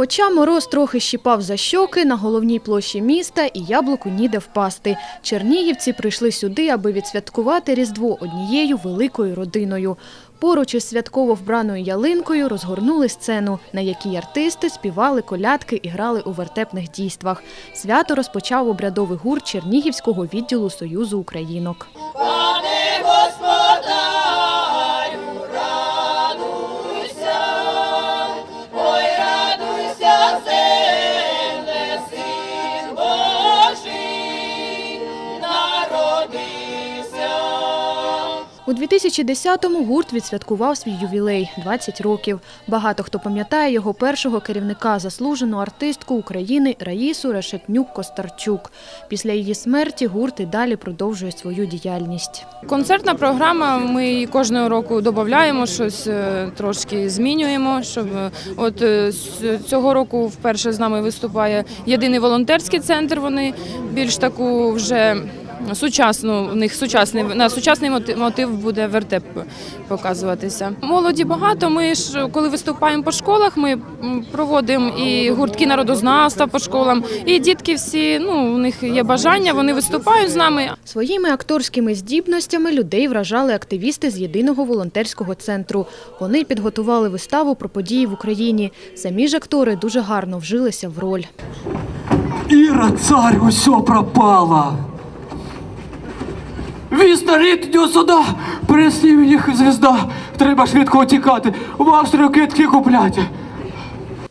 Хоча мороз трохи щіпав за щоки, на головній площі міста і яблуку ніде впасти. Чернігівці прийшли сюди, аби відсвяткувати Різдво однією великою родиною. Поруч із святково вбраною ялинкою розгорнули сцену, на якій артисти співали колядки і грали у вертепних дійствах. Свято розпочав обрядовий гурт Чернігівського відділу Союзу Українок. У 2010-му гурт відсвяткував свій ювілей – 20 років. Багато хто пам'ятає його першого керівника, заслужену артистку України Раїсу Решетнюк-Костарчук. Після її смерті гурт і далі продовжує свою діяльність. Концертна програма. Ми її кожного року додаємо щось е, трошки змінюємо. Щоб е, от е, цього року вперше з нами виступає єдиний волонтерський центр. Вони більш таку вже сучасну. У них сучасний на сучасний мотив, мотив буде вертеп показуватися. Молоді багато. Ми ж коли виступаємо по школах, ми проводимо і гуртки народознавства по школам. І дітки всі ну у них є бажання, вони виступають з нами. Своїми акторськими здібностями людей вражали активісти з єдиного волонтерського центру. Вони підготували виставу про події в Україні. Самі ж актори дуже гарно вжилися в роль. Іра, царь, усьо пропала. Віста літнього суда, переслів їх звізда. Треба швидко тікати, в Австрію китки купляти.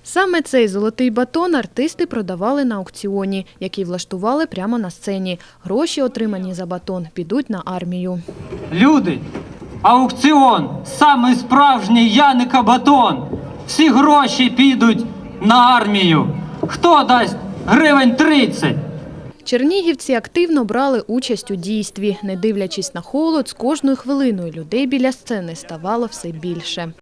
Саме цей золотий батон артисти продавали на аукціоні, який влаштували прямо на сцені. Гроші, отримані за батон, підуть на армію. Люди, аукціон, самий справжній Яника Батон. Всі гроші підуть на армію. Хто дасть гривень 30? Чернігівці активно брали участь у дійстві. Не дивлячись на холод, з кожною хвилиною людей біля сцени ставало все більше.